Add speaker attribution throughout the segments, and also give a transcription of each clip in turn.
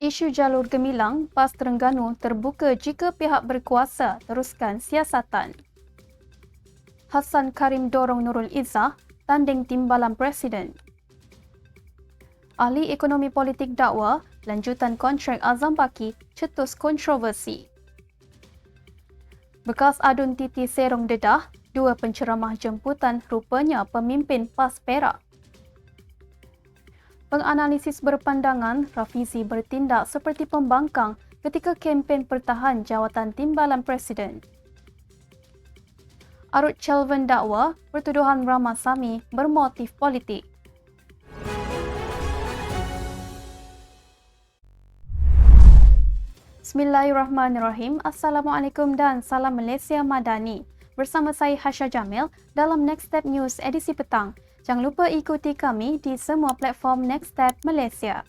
Speaker 1: Isu jalur gemilang PAS Terengganu terbuka jika pihak berkuasa teruskan siasatan. Hassan Karim dorong Nurul Izzah tanding timbalan Presiden. Ahli Ekonomi Politik dakwa lanjutan kontrak Azam Baki cetus kontroversi. Bekas adun Titi Serong dedah, dua penceramah jemputan rupanya pemimpin PAS Perak. Penganalisis berpandangan Rafizi bertindak seperti pembangkang ketika kempen pertahan jawatan timbalan Presiden. Arut Chelven dakwa pertuduhan Ramasamy bermotif politik. Bismillahirrahmanirrahim. Assalamualaikum dan salam Malaysia Madani. Bersama saya Hasha Jamil dalam Next Step News edisi petang. Jangan lupa ikuti kami di semua platform Next Step Malaysia.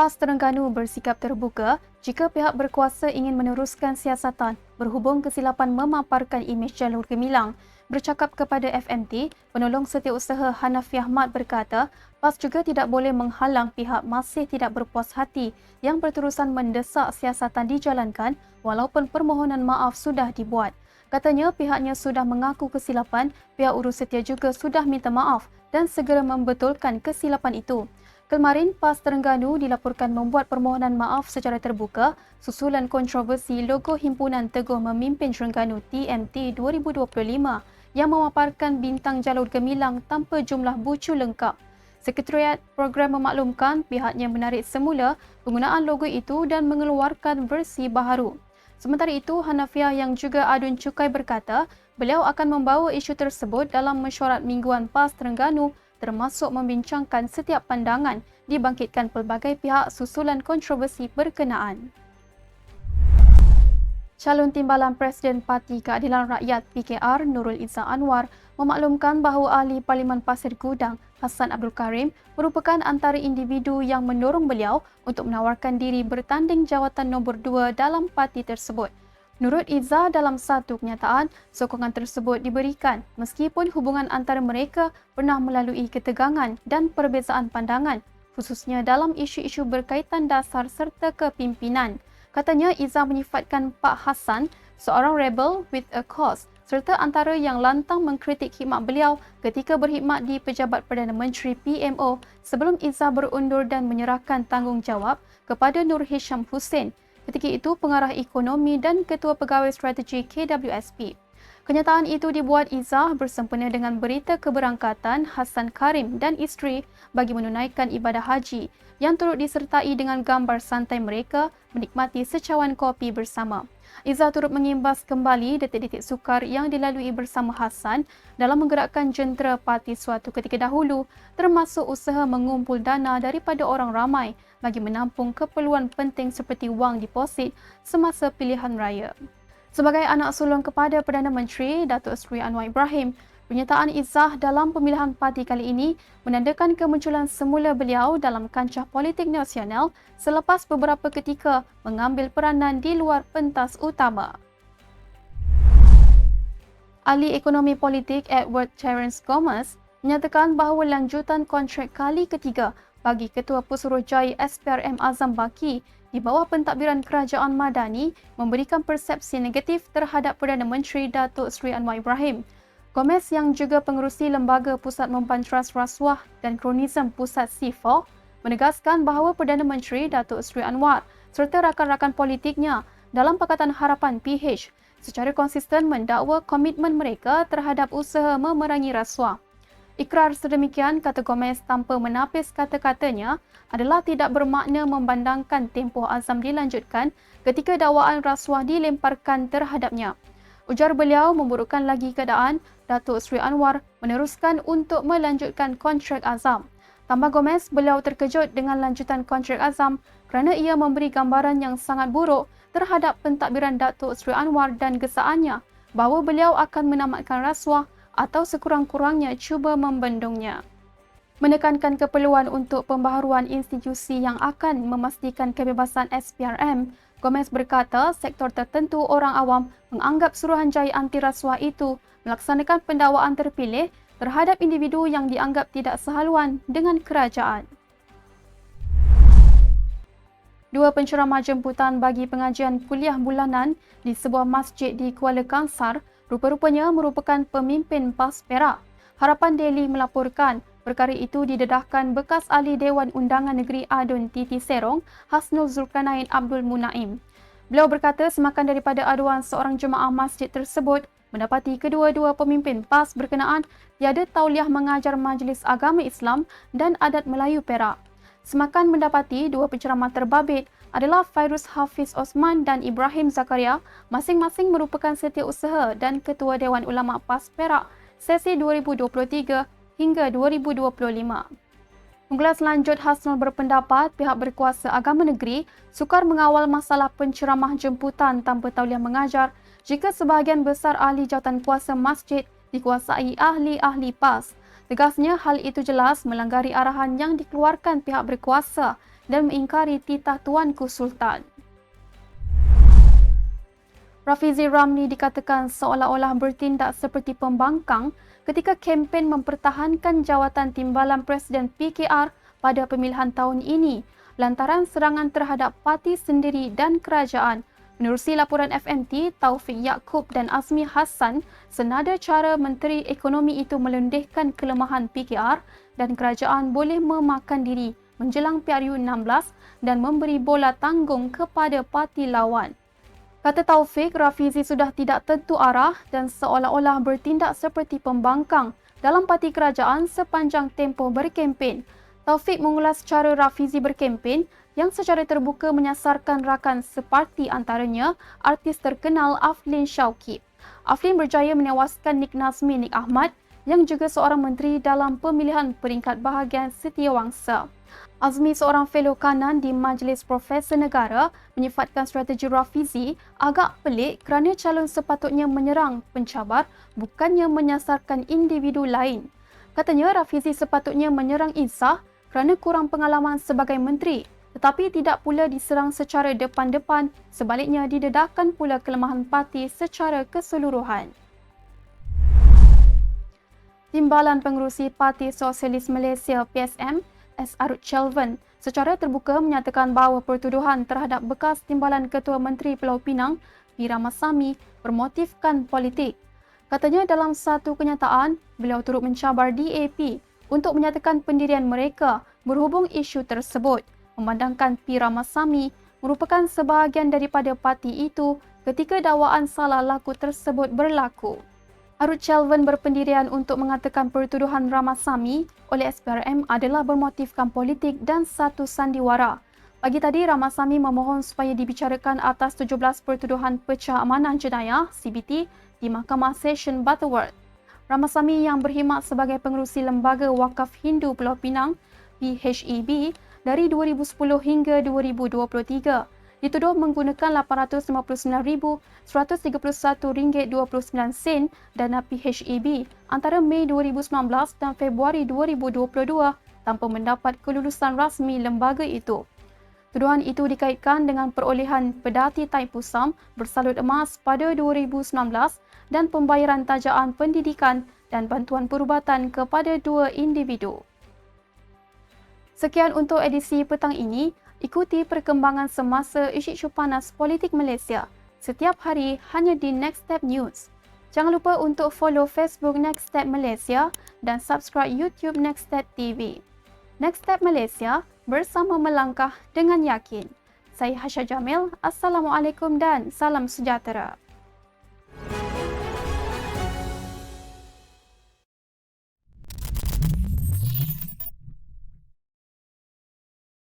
Speaker 1: PAS Terengganu bersikap terbuka jika pihak berkuasa ingin meneruskan siasatan berhubung kesilapan memaparkan imej jalur gemilang. Bercakap kepada FMT, penolong setiausaha Hanafi Ahmad berkata, PAS juga tidak boleh menghalang pihak masih tidak berpuas hati yang berterusan mendesak siasatan dijalankan walaupun permohonan maaf sudah dibuat. Katanya pihaknya sudah mengaku kesilapan, pihak urus setia juga sudah minta maaf dan segera membetulkan kesilapan itu. Kemarin, PAS Terengganu dilaporkan membuat permohonan maaf secara terbuka susulan kontroversi logo Himpunan Teguh Memimpin Terengganu TMT 2025 yang memaparkan bintang jalur gemilang tanpa jumlah bucu lengkap. Sekretariat program memaklumkan pihaknya menarik semula penggunaan logo itu dan mengeluarkan versi baharu. Sementara itu, Hanafiah yang juga adun cukai berkata beliau akan membawa isu tersebut dalam mesyuarat mingguan PAS Terengganu termasuk membincangkan setiap pandangan dibangkitkan pelbagai pihak susulan kontroversi berkenaan. Calon Timbalan Presiden Parti Keadilan Rakyat PKR Nurul Izzah Anwar memaklumkan bahawa ahli Parlimen Pasir Gudang Hassan Abdul Karim merupakan antara individu yang mendorong beliau untuk menawarkan diri bertanding jawatan nombor dua dalam parti tersebut. Nurul Izzah dalam satu kenyataan, sokongan tersebut diberikan meskipun hubungan antara mereka pernah melalui ketegangan dan perbezaan pandangan khususnya dalam isu-isu berkaitan dasar serta kepimpinan. Katanya Izzah menyifatkan Pak Hassan seorang rebel with a cause serta antara yang lantang mengkritik khidmat beliau ketika berkhidmat di Pejabat Perdana Menteri PMO sebelum Izzah berundur dan menyerahkan tanggungjawab kepada Nur Hisham Hussein ketika itu pengarah ekonomi dan ketua pegawai strategi KWSP. Kenyataan itu dibuat Izzah bersempena dengan berita keberangkatan Hassan Karim dan isteri bagi menunaikan ibadah haji yang turut disertai dengan gambar santai mereka menikmati secawan kopi bersama. Izzah turut mengimbas kembali detik-detik sukar yang dilalui bersama Hassan dalam menggerakkan jentera parti suatu ketika dahulu termasuk usaha mengumpul dana daripada orang ramai bagi menampung keperluan penting seperti wang deposit semasa pilihan raya. Sebagai anak sulung kepada Perdana Menteri Datuk Seri Anwar Ibrahim, Pernyataan Izzah dalam pemilihan parti kali ini menandakan kemunculan semula beliau dalam kancah politik nasional selepas beberapa ketika mengambil peranan di luar pentas utama. Ahli Ekonomi Politik Edward Terence Gomez menyatakan bahawa lanjutan kontrak kali ketiga bagi Ketua Pusuruhjaya SPRM Azam Baki di bawah pentadbiran Kerajaan Madani memberikan persepsi negatif terhadap Perdana Menteri Datuk Seri Anwar Ibrahim Gomez yang juga pengerusi Lembaga Pusat Mempanteras Rasuah dan Kronisme Pusat C4 menegaskan bahawa Perdana Menteri Datuk Seri Anwar serta rakan-rakan politiknya dalam Pakatan Harapan PH secara konsisten mendakwa komitmen mereka terhadap usaha memerangi rasuah. Ikrar sedemikian, kata Gomez tanpa menapis kata-katanya, adalah tidak bermakna membandangkan tempoh azam dilanjutkan ketika dakwaan rasuah dilemparkan terhadapnya. Ujar beliau memburukkan lagi keadaan Datuk Seri Anwar meneruskan untuk melanjutkan kontrak Azam. Tambah Gomez, beliau terkejut dengan lanjutan kontrak Azam kerana ia memberi gambaran yang sangat buruk terhadap pentadbiran Datuk Seri Anwar dan gesaannya bahawa beliau akan menamatkan rasuah atau sekurang-kurangnya cuba membendungnya. Menekankan keperluan untuk pembaharuan institusi yang akan memastikan kebebasan SPRM, Gomez berkata sektor tertentu orang awam menganggap Suruhanjaya Anti Rasuah itu melaksanakan pendakwaan terpilih terhadap individu yang dianggap tidak sehaluan dengan kerajaan. Dua penceramah jemputan bagi pengajian kuliah bulanan di sebuah masjid di Kuala Kangsar rupa-rupanya merupakan pemimpin PAS Perak. Harapan Daily melaporkan perkara itu didedahkan bekas ahli Dewan Undangan Negeri Adun Titi Serong, Hasnul Zulkarnain Abdul Munaim. Beliau berkata semakan daripada aduan seorang jemaah masjid tersebut mendapati kedua-dua pemimpin PAS berkenaan tiada tauliah mengajar Majlis Agama Islam dan adat Melayu Perak. Semakan mendapati dua penceramah terbabit adalah Fairuz Hafiz Osman dan Ibrahim Zakaria, masing-masing merupakan setiausaha dan Ketua Dewan Ulama PAS Perak sesi 2023 hingga 2025. Pengulas lanjut Hasnul berpendapat pihak berkuasa agama negeri sukar mengawal masalah penceramah jemputan tanpa tauliah mengajar jika sebahagian besar ahli jawatan kuasa masjid dikuasai ahli-ahli PAS. Tegasnya hal itu jelas melanggari arahan yang dikeluarkan pihak berkuasa dan mengingkari titah Tuanku Sultan. Rafizi Ramli dikatakan seolah-olah bertindak seperti pembangkang ketika kempen mempertahankan jawatan timbalan Presiden PKR pada pemilihan tahun ini lantaran serangan terhadap parti sendiri dan kerajaan. Menerusi laporan FMT, Taufik Yaakob dan Azmi Hassan, senada cara Menteri Ekonomi itu melendehkan kelemahan PKR dan kerajaan boleh memakan diri menjelang PRU 16 dan memberi bola tanggung kepada parti lawan. Kata Taufik, Rafizi sudah tidak tentu arah dan seolah-olah bertindak seperti pembangkang dalam parti kerajaan sepanjang tempoh berkempen. Taufik mengulas cara Rafizi berkempen yang secara terbuka menyasarkan rakan separti antaranya artis terkenal Aflin Shauki. Aflin berjaya menewaskan Nik Nazmi Nik Ahmad yang juga seorang menteri dalam pemilihan peringkat bahagian setiawangsa. Azmi seorang fellow kanan di Majlis Profesor Negara menyifatkan strategi Rafizi agak pelik kerana calon sepatutnya menyerang pencabar bukannya menyasarkan individu lain. Katanya Rafizi sepatutnya menyerang Insah kerana kurang pengalaman sebagai menteri tetapi tidak pula diserang secara depan-depan sebaliknya didedahkan pula kelemahan parti secara keseluruhan. Timbalan Pengerusi Parti Sosialis Malaysia PSM S. Arut Chelvan secara terbuka menyatakan bahawa pertuduhan terhadap bekas timbalan Ketua Menteri Pulau Pinang, P. Ramasamy, bermotifkan politik. Katanya dalam satu kenyataan, beliau turut mencabar DAP untuk menyatakan pendirian mereka berhubung isu tersebut, memandangkan P. Ramasamy merupakan sebahagian daripada parti itu ketika dakwaan salah laku tersebut berlaku. Arut Chelvan berpendirian untuk mengatakan pertuduhan Ramasamy oleh SPRM adalah bermotifkan politik dan satu sandiwara. Pagi tadi, Ramasamy memohon supaya dibicarakan atas 17 pertuduhan pecah amanah jenayah CBT di Mahkamah Session Butterworth. Ramasamy yang berkhidmat sebagai pengerusi Lembaga Wakaf Hindu Pulau Pinang PHEB dari 2010 hingga 2023 dituduh menggunakan RM859,131.29 dana PHEB antara Mei 2019 dan Februari 2022 tanpa mendapat kelulusan rasmi lembaga itu. Tuduhan itu dikaitkan dengan perolehan pedati Taipusam bersalut emas pada 2019 dan pembayaran tajaan pendidikan dan bantuan perubatan kepada dua individu. Sekian untuk edisi petang ini. Ikuti perkembangan semasa isu-isu panas politik Malaysia setiap hari hanya di Next Step News. Jangan lupa untuk follow Facebook Next Step Malaysia dan subscribe YouTube Next Step TV. Next Step Malaysia bersama melangkah dengan yakin. Saya Hasha Jamil. Assalamualaikum dan salam sejahtera.